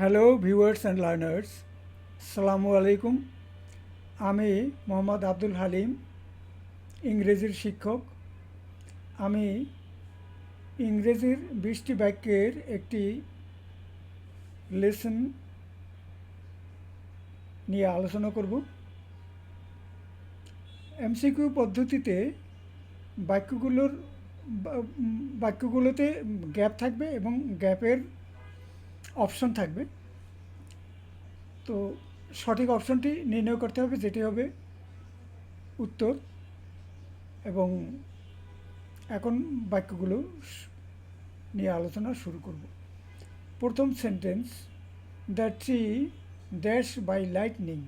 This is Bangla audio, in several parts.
হ্যালো ভিউয়ার্স অ্যান্ড লার্নার্স সালামু আলাইকুম আমি মোহাম্মদ আব্দুল হালিম, ইংরেজির শিক্ষক। আমি ইংরেজির বিশটি বাক্যের একটি লেসন নিয়ে আলোচনা করব। এমসিকিউ পদ্ধতিতে বাক্যগুলোর বাক্যগুলোতে গ্যাপ থাকবে এবং গ্যাপের অপশন থাকবে। তো সঠিক অপশনটি নির্ণয় করতে হবে, যেটি হবে উত্তর এবং এখন বাক্যগুলো নিয়ে আলোচনা শুরু করব। প্রথম sentence the tree dash by lightning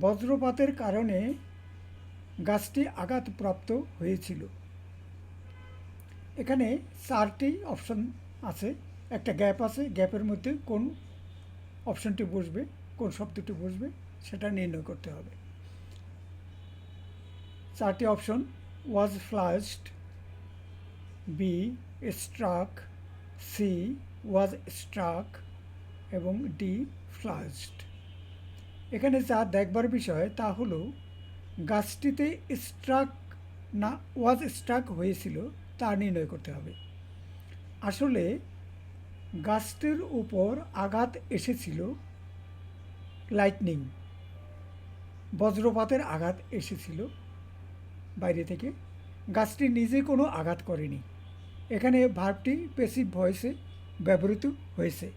বজ্রপাতের কারণে গাছটি আঘাতপ্রাপ্ত হয়েছিল। এখানে চারটি অপশন আছে। একটা গ্যাপ আছে গ্যাপের মধ্যে কোন অপশনটি বসবে, কোন শব্দটি বসবে, সেটা নির্ণয় করতে হবে। চারটি option was flashed B struck C was struck এবং ডি ফ্লাস্ট এখানে যা দেখবার বিষয়, তা হলো গাছটিতে স্ট্রাক না ওয়াজ স্ট্রাক হয়েছিল, তা নির্ণয় করতে হবে। আসলে গাছটির উপর আঘাত এসেছিল লাইটনিং বজ্রপাতের আঘাত এসেছিল। বাইরে থেকে গাছটি নিজে কোনো আঘাত করেনি। এখানে ভার্বটি পেসিভ ভয়েসে ব্যবহৃত হয়েছে।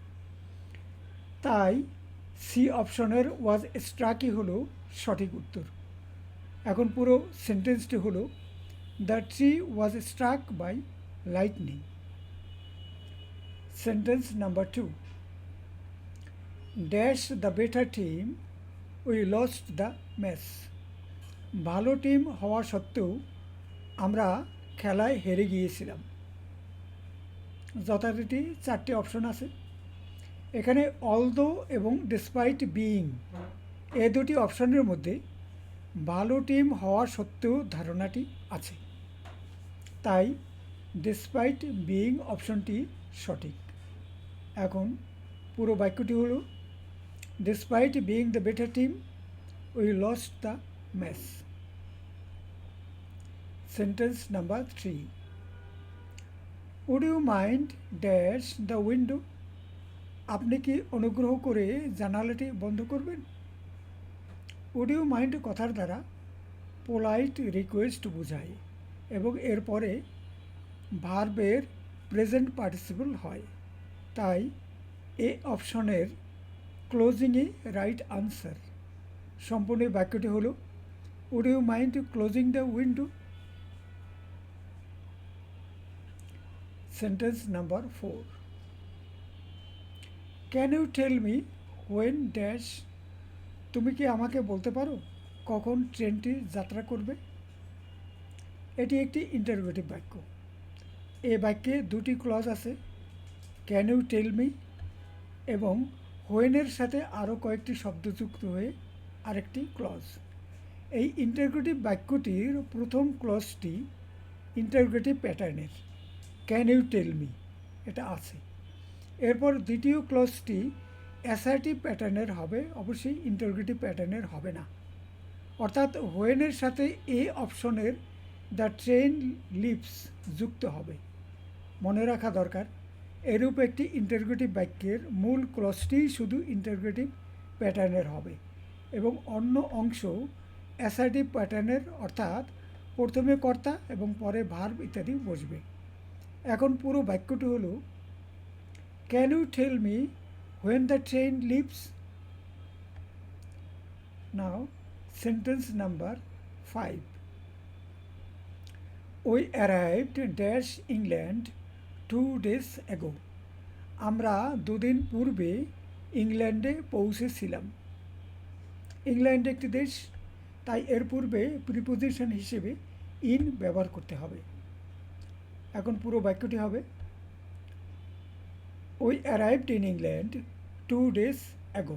তাই সি অপশনের ওয়াজ স্ট্রাকই হলো সঠিক উত্তর। এখন পুরো সেন্টেন্সটি হলো the tree was struck by lightning sentence number two dash the better team we lost the match ভালো টিম হওয়া সত্ত্বেও আমরা খেলায় হেরে গিয়েছিলাম। যথারীতি চারটি অপশন আছে। এখানে অলদো এবং ডিসপাইট বিইং এ দুটি অপশনের মধ্যে ভালো টিম হওয়া সত্ত্বেও ধারণাটি আছে। তাই ডিসপাইট বিইং অপশনটি সঠিক। এখন পুরো বাক্যটি হলো despite being the better team we lost the match sentence number three would you mind dash the window আপনি কি অনুগ্রহ করে জানালাটি বন্ধ করবেন? উড ইউ মাইন্ড কথার দ্বারা পোলাইট রিকোয়েস্ট বোঝায় এবং এরপরে ভার্বের প্রেজেন্ট পার্টিসিপল হয়। তাই এ অপশনের ক্লোজিংয়ে রাইট আনসার সম্পূর্ণ বাক্যটি হলো would you mind closing the window sentence number four can you tell me when dash তুমি কি আমাকে বলতে পারো কখন ট্রেনটি যাত্রা করবে? এটি একটি ইন্টারভিউটিভ বাক্য। এ বাক্যে দুটি ক্লজ আছে। ক্যান ইউ টেল মি এবং হোয়েনের সাথে আরও কয়েকটি শব্দ যুক্ত হয়ে আরেকটি ক্লজ এই ইন্টারগ্রেটিভ বাক্যটির প্রথম ক্লজটি ইন্টারগ্রেটিভ প্যাটার্নের ক্যান ইউ টেল মি এটা আছে। এরপর দ্বিতীয় ক্লজটি অ্যাসার্টিভ প্যাটার্নের হবে, অবশ্যই ইন্টারগ্রেটিভ প্যাটার্নের হবে না। অর্থাৎ হোয়েনের সাথে এ অপশনের দ্য ট্রেন লিপস যুক্ত হবে। মনে রাখা দরকার। এরূপ একটি ইন্টারগ্রেটিভ বাক্যের মূল ক্লজটিই শুধু ইন্টারগ্রেটিভ প্যাটার্নের হবে এবং অন্য অংশ অ্যাসার্টিভ প্যাটার্নের অর্থাৎ প্রথমে কর্তা এবং পরে ভার্ব ইত্যাদি বসবে। এখন পুরো বাক্যটি হলো can you tell me when the train leaves now sentence number five we arrived dash England two days ago আমরা দুদিন পূর্বে ইংল্যান্ডে পৌঁছেছিলাম। ইংল্যান্ড একটি দেশ, তাই এর পূর্বে প্রিপোজিশন হিসেবে ইন ব্যবহার করতে হবে। এখন পুরো বাক্যটি হবে we arrived in England two days ago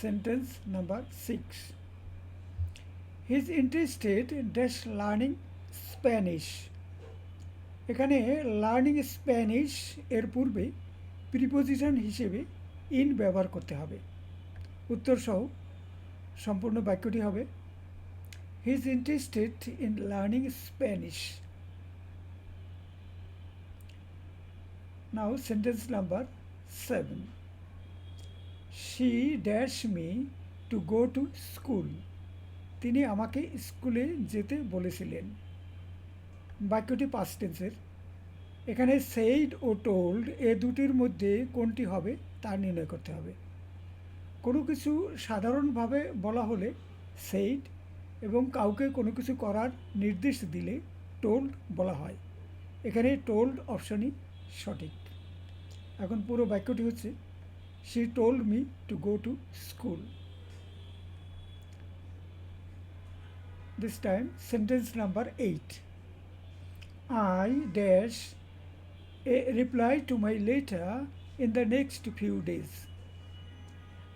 sentence number six he is interested dash learning Spanish এখানে লার্নিং স্প্যানিশ এর পূর্বে প্রিপোজিশন হিসেবে ইন ব্যবহার করতে হবে। উত্তর সহ সম্পূর্ণ বাক্যটি হবে he is interested in learning Spanish now sentence number seven she dash me to go to school তিনি আমাকে স্কুলে যেতে বলেছিলেন। বাক্যটি পাস্ট টেন্সের এখানে সেইড ও টোল্ড এ দুটির মধ্যে কোনটি হবে তা নির্ণয় করতে হবে। কোনো কিছু সাধারণভাবে বলা হলে সেইড এবং কাউকে কোনো কিছু করার নির্দেশ দিলে টোল্ড বলা হয়। এখানে টোল্ড অপশনই সঠিক। এখন পুরো বাক্যটি হচ্ছে she told me to go to school this time sentence number 8 i dash a reply to my letter in the next few days.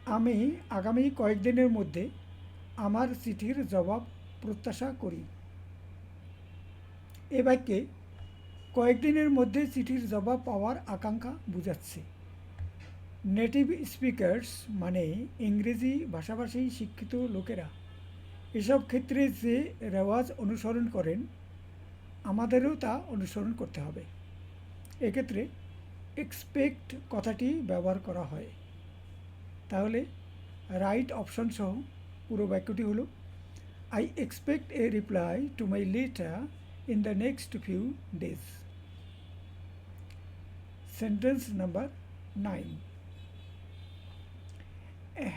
আমি আগামী কয়েকদিনের মধ্যে আমার চিঠির জবাব প্রত্যাশা করি। এ বাক্যে কয়েকদিনের মধ্যে চিঠির জবাব পাওয়ার আকাঙ্ক্ষা বোঝাচ্ছে। নেটিভ স্পিকার্স মানে ইংরেজি ভাষাভাষী শিক্ষিত লোকেরা, এসব ক্ষেত্রে যে রেওয়াজ অনুসরণ করেন আমাদেরও তা অনুসরণ করতে হবে। এক্ষেত্রে এক্সপেক্ট কথাটি ব্যবহার করা হয়। তাহলে রাইট অপশন সহ পুরো বাক্যটি হলো I expect a reply to my letter in the next few days sentence number nine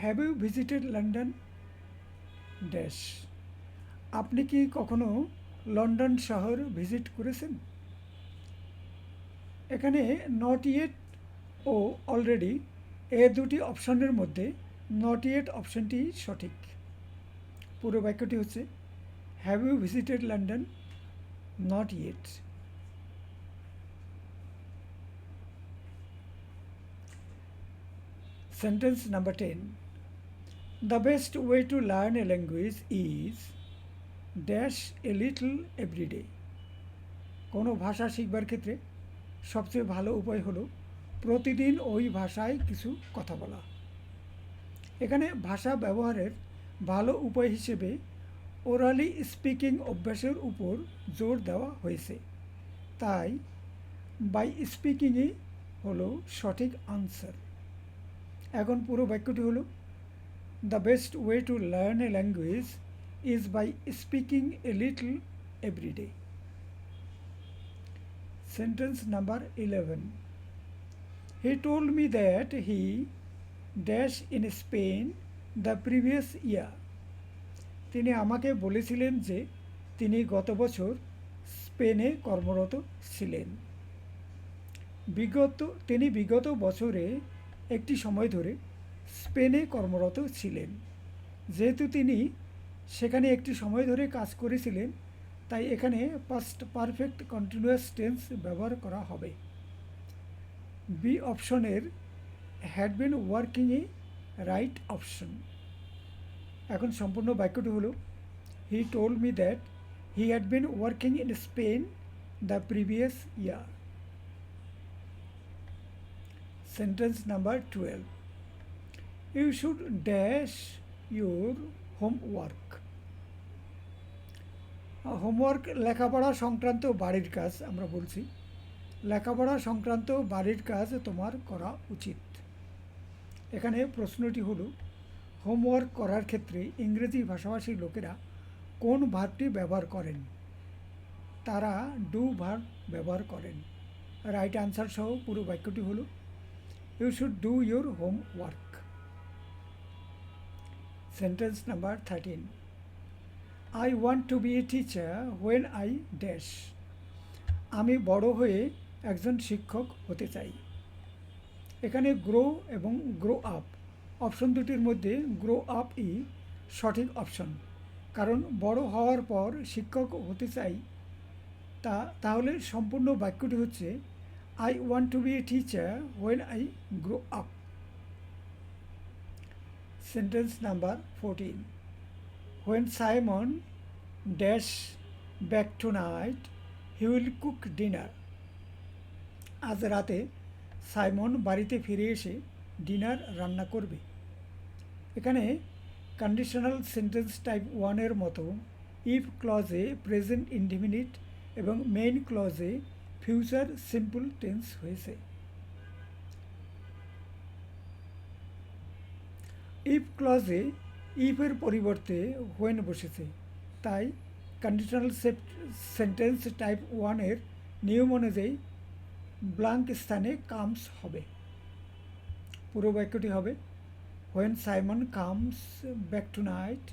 have you visited London dash আপনি কি কখনো লন্ডন শহর ভিজিট করেছেন। এখানে নট ইয়েট ও অলরেডি এ দুটি অপশনের মধ্যে নট ইয়েট অপশনটি সঠিক। পুরো বাক্যটি হচ্ছে have you visited London not yet sentence number ten The best way to learn a language is dash a little day. কোনো ভাষা শিখবার ক্ষেত্রে সবচেয়ে ভালো উপায় হলো প্রতিদিন ওই ভাষায় কিছু কথা বলা। এখানে ভাষা ব্যবহারের ভালো উপায় হিসেবে ওরালি স্পিকিং অভ্যাসের উপর জোর দেওয়া হয়েছে। তাই বাই স্পিকিংই হলো সঠিক আনসার এখন পুরো বাক্যটি হলো the best way to learn a language is by speaking a little every day. Sentence number 11. He told me that he dash in Spain the previous year. তিনি আমাকে বলেছিলেন যে তিনি গত বছর স্পেনে কর্মরত ছিলেন বিগত তিনি বিগত বছরে একটি সময় ধরে স্পেনে কর্মরত ছিলেন যেহেতু তিনি সেখানে একটি সময় ধরে কাজ করেছিলেন, তাই এখানে পাস্ট পারফেক্ট কন্টিনিউয়াস টেন্স ব্যবহার করা হবে। বি অপশনের হ্যাড বিন ওয়ার্কিংয়ে রাইট অপশন এখন সম্পূর্ণ বাক্যটি হলো he told me that he had been working in Spain the previous year sentence number twelve you should dash your homework homework লেখাপড়া সংক্রান্ত বাড়ির কাজ আমরা বলছি। লেখাপড়া সংক্রান্ত বাড়ির কাজ তোমার করা উচিত। এখানে প্রশ্নটি হলো হোমওয়ার্ক করার ক্ষেত্রে ইংরেজি ভাষাভাষীর লোকেরা কোন ভার্বটি ব্যবহার করেন? তারা ডু ভার্ব ব্যবহার করেন। রাইট আনসার সহ পুরো বাক্যটি হলো you should do your homework sentence number thirteen I want to be a teacher when I dash আমি বড় হয়ে একজন শিক্ষক হতে চাই। এখানে গ্রো এবং গ্রো আপ অপশন দুটির মধ্যে গ্রো আপ ই সঠিক অপশন কারণ বড় হওয়ার পর শিক্ষক হতে চাই তা, তাহলে সম্পূর্ণ বাক্যটি হচ্ছে I want to be a teacher when I grow up sentence number fourteen Simon dash back tonight he will cook dinner আজ রাতে সাইমন বাড়িতে ফিরে এসে ডিনার রান্না করবে। এখানে কন্ডিশনাল সেন্টেন্স টাইপ ওয়ানের মতো ইফ ক্লজে প্রেজেন্ট ইনডিমিনিট এবং মেইন ক্লজে ফিউচার সিম্পল টেন্স হয়েছে। ইফ ক্লজে ইফের পরিবর্তে হোয়েন বসেছে। তাই কন্ডিশনাল সেন্টেন্স টাইপ ওয়ানের নিয়ম অনুযায়ী ব্লাঙ্ক স্থানে কামস হবে। পুরো বাক্যটি হবে when Simon comes back tonight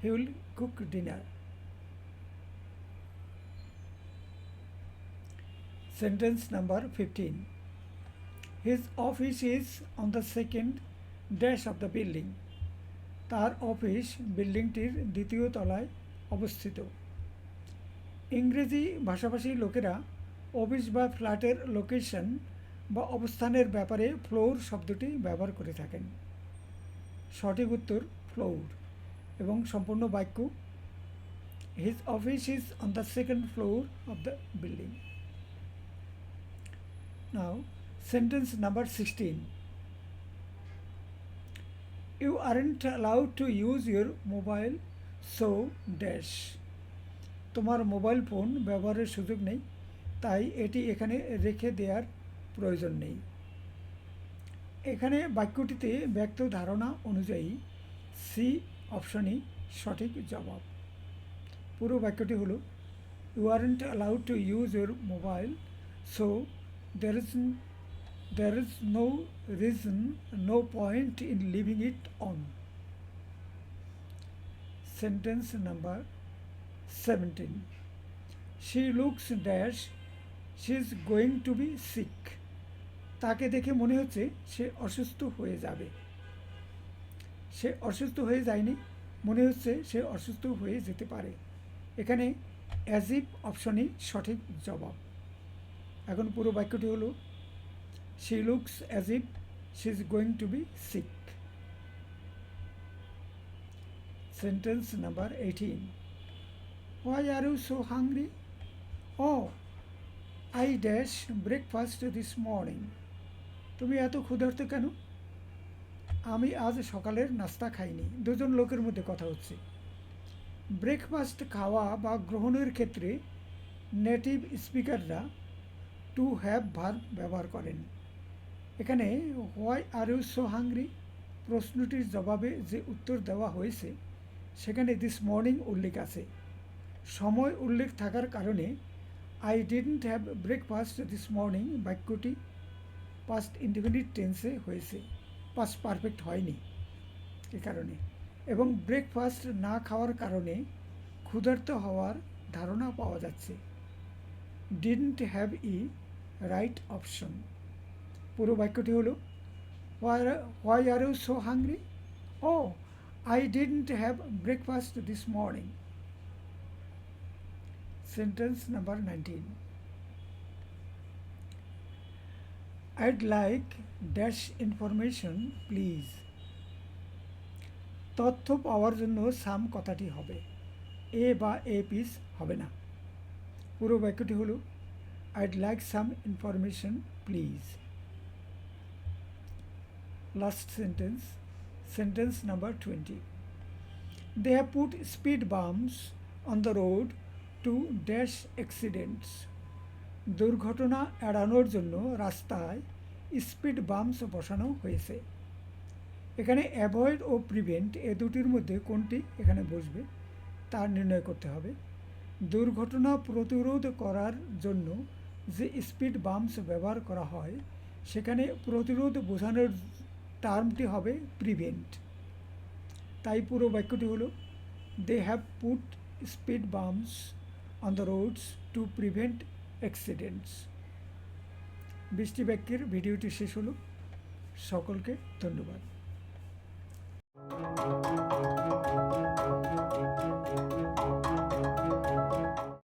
he will cook dinner sentence number fifteen his office is on the second dash of the building তার অফিস বিল্ডিংটির দ্বিতীয় তলায় অবস্থিত। ইংরেজি ভাষাভাষী লোকেরা অফিস বা ফ্ল্যাটের লোকেশন বা অবস্থানের ব্যাপারে ফ্লোর শব্দটি ব্যবহার করে থাকেন। সঠিক উত্তর, ফ্লোর এবং সম্পূর্ণ বাক্য his office is on the second floor of the building now sentence number sixteen you aren't allowed to use your mobile so dash তোমার মোবাইল ফোন ব্যবহারের সুযোগ নেই, তাই এটি এখানে রেখে দেওয়ার প্রয়োজন নেই। এখানে বাক্যটিতে ব্যক্ত ধারণা অনুযায়ী সি অপশনই সঠিক জবাব। পুরো বাক্যটি হলো you aren't allowed to use your mobile so there is there is no reason, no point in leaving it on. Sentence number 17. She looks dash, she is going to be sick. তাকে দেখে মনে হচ্ছে সে অসুস্থ হয়ে যাবে সে অসুস্থ হয়ে যায়নি মনে হচ্ছে সে অসুস্থ হয়ে যেতে পারে এখানে অ্যাজিভ অপশনই সঠিক জবাব এখন পুরো বাক্যটি হলো she looks as if she is going to be sick. Sentence number 18. Why are you so hungry? Oh, I dash breakfast this morning. তুমি এত ক্ষুধার্ত কেন আমি আজ সকালের নাস্তা খাইনি দুজন লোকের মধ্যে কথা হচ্ছে ব্রেকফাস্ট খাওয়া বা গ্রহণের ক্ষেত্রে নেটিভ স্পিকাররা টু হ্যাভ ভার্ব ব্যবহার করেন এখানে, why are you so hungry? প্রশ্নটির জবাবে যে উত্তর দেওয়া হয়েছে, সেখানে দিস মর্নিং উল্লেখ আছে। সময় উল্লেখ থাকার কারণে, I didn't have breakfast this morning বাক্যটি পাস্ট ইন্ডিপেন্ডেন্ট টেন্সে হয়েছে। পাস্ট পারফেক্ট হয়নি এ কারণে। এবং ব্রেকফাস্ট না খাওয়ার কারণে ক্ষুধার্ত হওয়ার ধারণা পাওয়া যাচ্ছে। Didn't have E right option পুরো বাক্যটি হলো why are you so hungry O I didn't have breakfast this morning sentence number nineteen I'd like dash information please তথ্য পাওয়ার জন্য সাম কথাটি হবে। এ বা এ পিস হবে না। পুরো বাক্যটি হলো I'd like some information please last sentence sentence number 20 they have put speed bumps on the road to dash accidents. দুর্ঘটনা এড়ানোর জন্য রাস্তায় স্পিড বাম্পস বসানো হয়েছে। এখানে অ্যাভয়েড ও প্রিভেন্ট এ দুটির মধ্যে কোনটি এখানে বসবে তা নির্ণয় করতে হবে। দুর্ঘটনা প্রতিরোধ করার জন্য যে স্পিড বাম্পস ব্যবহার করা হয়, সেখানে প্রতিরোধ বোঝানোর টার্মটি হবে প্রিভেন্ট তাই পুরো বাক্যটি হলো they have put speed bumps on the roads to prevent accidents বৃষ্টি বাক্যের ভিডিওটি শেষ হলো। সকলকে ধন্যবাদ।